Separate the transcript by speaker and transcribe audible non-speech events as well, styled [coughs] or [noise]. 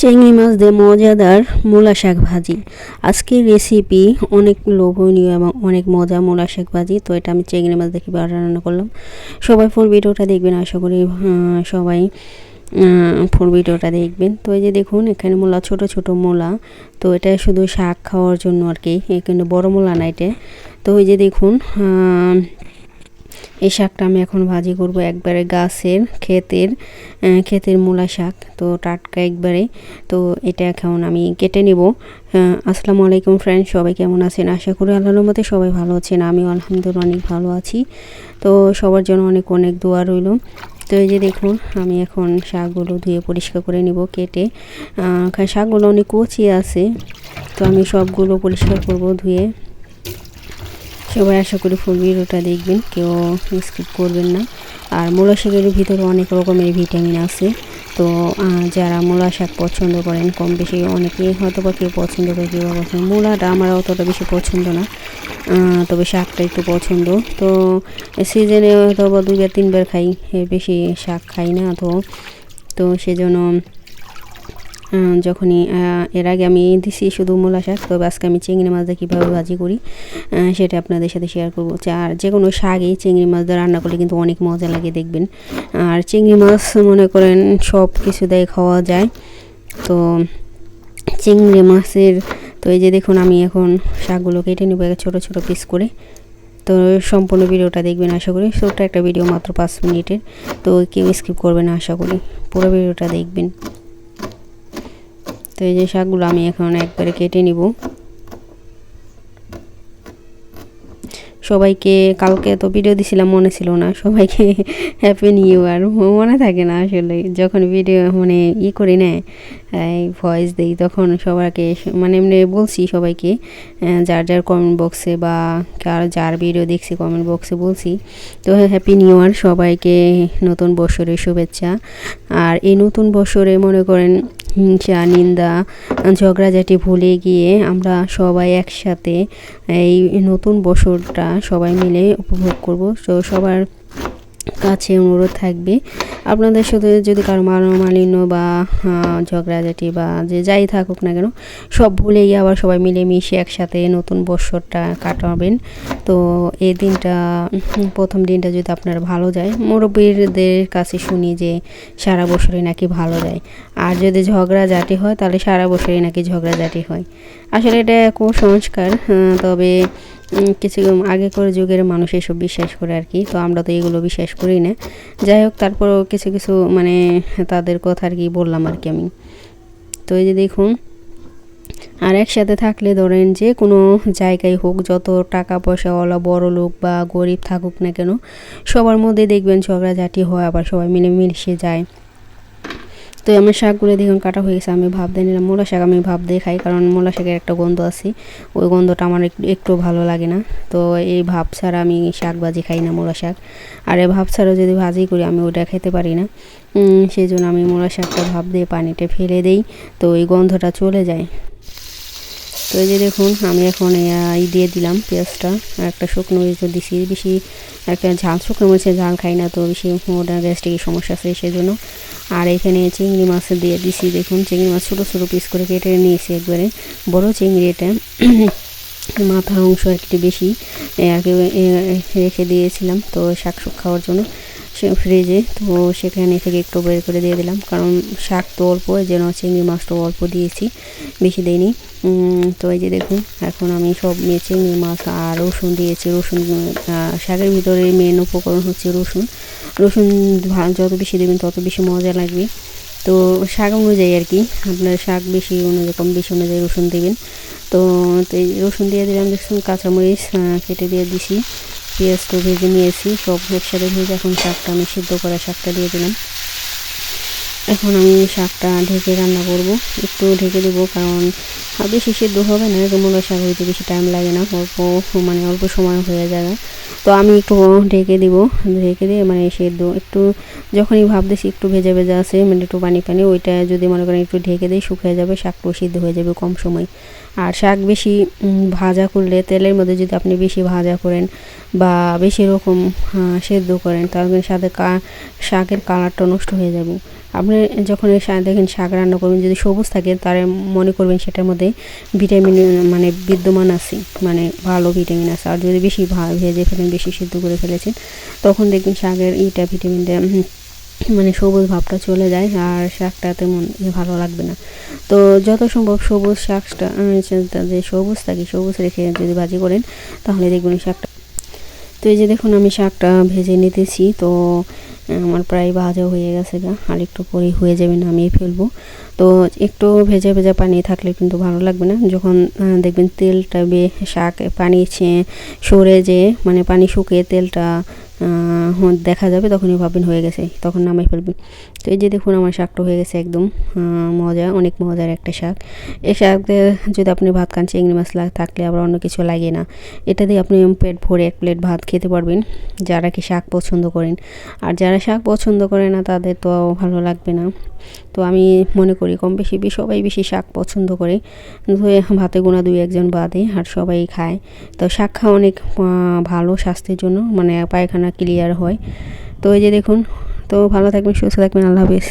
Speaker 1: চিংড়ি মাছ দিয়ে মজাদার মূলা শাক ভাজি। আজকের রেসিপি অনেক লোভনীয় এবং অনেক মজা মূলা শাক ভাজি, তো এটা আমি চিংড়ি মাছ দেখে রান্না করলাম, সবাই ফুল ভিডিওটা দেখবেন, আশা করি সবাই ফুল ভিডিওটা দেখবেন। তো এই যে দেখুন, এখানে মূলা, ছোট ছোট মূলা, তো এটা শুধু শাক খাওয়ার জন্য আর কি, এখানে বড় মূলা না এটা। তো এই যে দেখুন এই শাকটা আমি এখন ভাজি করব একবারে গাছের ক্ষেতের ক্ষেতের মূলা শাক, তো টাটকা একবারে। তো এটা এখন আমি কেটে নেব। আসসালামু আলাইকুম ফ্রেন্ড সবাই কেমন আছেন? আশা করি আল্লাহর মতে সবাই ভালো আছেন, আমিও আলহামদুলিল্লাহ অনেক ভালো আছি। তো সবার জন্য অনেক অনেক দোয়া রইল। তো এই যে দেখুন, আমি এখন শাকগুলো ধুয়ে পরিষ্কার করে নিব, কেটে। শাকগুলো অনেক কচি আছে, তো আমি সবগুলো পরিষ্কার করব ধুয়ে। সবাই আশা করি ফুল ভিডিওটা দেখবেন, কেউ স্কিপ করবেন না। আর মূলা শাকের ভিতরে অনেক রকমের ভিটামিন আছে। তো যারা মূলা শাক পছন্দ করেন, কম বেশি অনেকেই হয়তো বা কেউ পছন্দ করে, কেউ পছন্দ মূলাটা আমার অতটা বেশি পছন্দ না। তবে শাকটা একটু পছন্দ। তো সিজনে হয়তো বা দুইবার তিনবার খাই বেশি শাক খাই না তো। তো সেজন্য যখনই এর আগে আমি দিছি শুধু মূলা শাক, তবে আজকে আমি চিংড়ি মাছ দিয়ে কীভাবে ভাজি করি সেটা আপনাদের সাথে শেয়ার করব। আর যে কোনো শাকই চিংড়ি মাছ দিয়ে রান্না করলে কিন্তু অনেক মজা লাগে দেখবেন। আর চিংড়ি মাছ মনে করেন সব কিছু দিয়ে খাওয়া যায়। তো চিংড়ি মাছের, তো এই যে দেখুন আমি এখন শাকগুলো কেটে নেব ছোটো ছোটো পিস করে। তো সম্পূর্ণ ভিডিওটা দেখবেন আশা করি, ছোট্ট একটা ভিডিও মাত্র পাঁচ মিনিটের। তো কেউ স্কিপ করবে না আশা করি, পুরো ভিডিওটা দেখবেন। তো এই যে শাকগুলো আমি এখন একবারে কেটে নিব। সবাইকে কালকে তো ভিডিও দিছিলাম, মনে ছিল না। সবাইকে [laughs] হ্যাপি নিউ আর মনে থাকে না আসলে। যখন ভিডিও মানে ই করি না ভয়েস দিই, তখন সবাইকে মানে এমনি বলছি সবাইকে যার যার কমেন্ট বক্সে বা কার যার ভিডিও দেখছি কমেন্ট বক্সে বলছি। তো হ্যাপি নিউ ইয়ার সবাইকে নতুন বছরের শুভেচ্ছা। আর এই নতুন বছরে মনে করেন হিংসা, নিন্দা ঝগড়াঝাটি ভুলে গিয়ে আমরা সবাই একসাথে এই নতুন বছরটা সবাই মিলে উপভোগ করব। তো সবার কাছে অনুরোধ থাকবে। আপনাদের সাথে যদি কারও মালিন্য বা ঝগড়াঝাটি বা যে যাই থাকুক না কেন, সব ভুলে গিয়ে আবার সবাই মিলেমিশে একসাথে নতুন বছরটা কাটাবেন। তো এই দিনটা, প্রথম দিনটা যদি আপনার ভালো যায়, মুরব্বীদের কাছে শুনি যে সারা বছরই নাকি ভালো যায়। আর যদি ঝগড়াঝাটি হয়, তাহলে সারা বছরই নাকি ঝগড়াঝাটি হয়। আসলে এটা কুসংস্কার তবে কিছু আগেকার যুগের মানুষ এসব বিশ্বাস করে আর কি, তো আমরা তো এগুলো বিশ্বাস করি না। যাই হোক, তারপরও কিছু কিছু মানে তাদের কথা আর কি বললাম আর কি আমি। তো এই যে দেখুন, আর একসাথে থাকলে ধরেন যে কোনো জায়গায় হোক, যত টাকা পয়সাওয়ালা বড় লোক বা গরিব থাকুক না কেন, সবার মধ্যে দেখবেন ঝগড়া ঝগড়াঝাটি হয়, আবার সবাই মিলে মিশে যায়। তো আমার শাকগুলো দেখুন কাটা হয়ে গেছে আমি ভাব দিয়ে নিলাম। মূলা শাক আমি ভাব দিয়ে খাই কারণ মূলা শাকের একটা গন্ধ আছে ওই গন্ধটা আমার একটু ভালো লাগে না। তো এই ভাব ছাড়া আমি শাক ভাজি খাই না মূলা শাক। আর এই ভাব ছাড়া যদি ভাজি করি আমি ওটা খেতে পারি না। সেই জন্য আমি মূলা শাকটা ভাব দিয়ে পানিতে ফেলে দেই তো ওই গন্ধটা চলে যায়। তো এই যে দেখুন আমি এখন আহ, ই দিয়ে দিলাম পেঁয়াজটা একটা শুকনো মরিচ দিছি। বেশি একটা ঝাল শুকনো মরিচের ঝাল খাই না তো বেশি ওটা গ্যাস্ট্রিকের সমস্যা আছে সেজন্য আর এখানে চিংড়ি মাছ দিয়ে দিছি, দেখুন, চিংড়ি মাছ ছোটো ছোটো পিস করে কেটে নিয়েছি একবারে। বড় চিংড়ি এটা। [coughs] মাথার অংশ আর একটু বেশি। আর রেখে দিয়েছিলাম তো শাক খাওয়ার জন্য। ফ্রিজে তো সেখানে থেকে একটু বের করে দিয়ে দিলাম। কারণ শাক তো অল্প জন্য চিংড়ি মাছটাও অল্প দিয়েছি, বেশি দিইনি। তো এই যে দেখুন, এখন আমি সব নিয়ে চিংড়ি মাছ আর রসুন দিয়েছি। রসুন শাকের ভিতরে মেন উপকরণ হচ্ছে রসুন। রসুন যত বেশি দেবেন তত বেশি মজা লাগবে। তো শাক অনুযায়ী আর কি, আপনার শাক বেশি অনুযায়ী, কম বেশি অনুযায়ী রসুন দেবেন। তো রসুন দিয়ে দিলাম, দেখুন কাঁচামরিচ কেটে দিয়ে দিছি। পেঁয়াজ তো ভেজে নিয়েছি। সব একসাথে ভেজে এখন শাকটা আমি সিদ্ধ করা শাকটা দিয়ে দিলাম। এখন আমি শাকটা ঢেকে রান্না করব। একটু ঢেকে দেবো কারণ বেশি সিদ্ধ হবে না মূলা শাক হইতে বেশি টাইম লাগে না, অল্প মানে অল্প সময় হয়ে যাবে। তো আমি একটু ঢেকে দিব, ঢেকে দিয়ে মানে সেদ্ধ একটু যখনই ভাবতেছি একটু ভেজা ভেজা আছে মানে একটু পানি পানি, ওইটা যদি মনে করেন একটু ঢেকে দিই, শুকিয়ে যাবে শাকটাও সিদ্ধ হয়ে যাবে কম সময়। আর শাক বেশি ভাজা করলে তেলের মধ্যে যদি আপনি বেশি ভাজা করেন বা বেশি রকম সেদ্ধ করেন, তাহলে সাথে শাকের কালারটা নষ্ট হয়ে যাবে। আপনি যখন দেখেন, শাক রান্না করবেন, যদি সবুজ থাকে, তাহলে মনে করবেন সেটার মধ্যে ভিটামিন মানে বিদ্যমান আছে মানে ভালো ভিটামিন আছে। আর যদি বেশি ভেজে ফেলেন, বেশি সিদ্ধ করে ফেলেছেন, তখন দেখবেন শাকের ইটা ভিটামিনটা মানে সবুজ ভাবটা চলে যায়, আর শাকটা তেমন ভালো লাগবে না। তো যত সম্ভব সবুজ শাকটা যে সবুজ থাকে, সবুজ রেখে যদি ভাজি করেন, তাহলে দেখবেন শাকটা তো এই যে দেখুন, আমি শাকটা ভেজে নিতেছি। তো আমার প্রায় ভাজা হয়ে গেছে গা। আর একটু পরে হয়ে যাবে, নামিয়ে ফেলব। তো একটু ভেজা ভেজা পানি থাকলে কিন্তু ভালো লাগবে না। যখন দেখবেন তেলটা বে শাক, পানি সরে যে মানে পানি শুকিয়ে তেলটা দেখা যাবে, তখনই ভাববেন হয়ে গেছে, তখন নামাই ফেলবেন। তো এই যে দেখুন, আমার শাকটা হয়ে গেছে একদম মজা, অনেক মজার একটা শাক। এই শাক যদি আপনি ভাত খান, চিংড়ি মাছ থাকলে আবার অন্য কিছু লাগে না। এটা দিয়ে আপনি পেট ভরে এক প্লেট ভাত খেতে পারবেন, যারা কি শাক পছন্দ করেন। আর যারা শাক পছন্দ করে না, তাদের তো ভালো লাগবে না। তো আমি মনে করি, কম বেশি সবাই বেশি শাক পছন্দ করে। ভাতে গোনা দুই একজন বাদে, আর সবাই খায়। তো শাক খাওয়া অনেক ভালো স্বাস্থ্যের জন্য মানে পায়খানা ক্লিয়ার হয়। তো এই যে দেখুন তো ভালো থাকবেন সুস্থ থাকবেন আল্লাহ হাফিজ।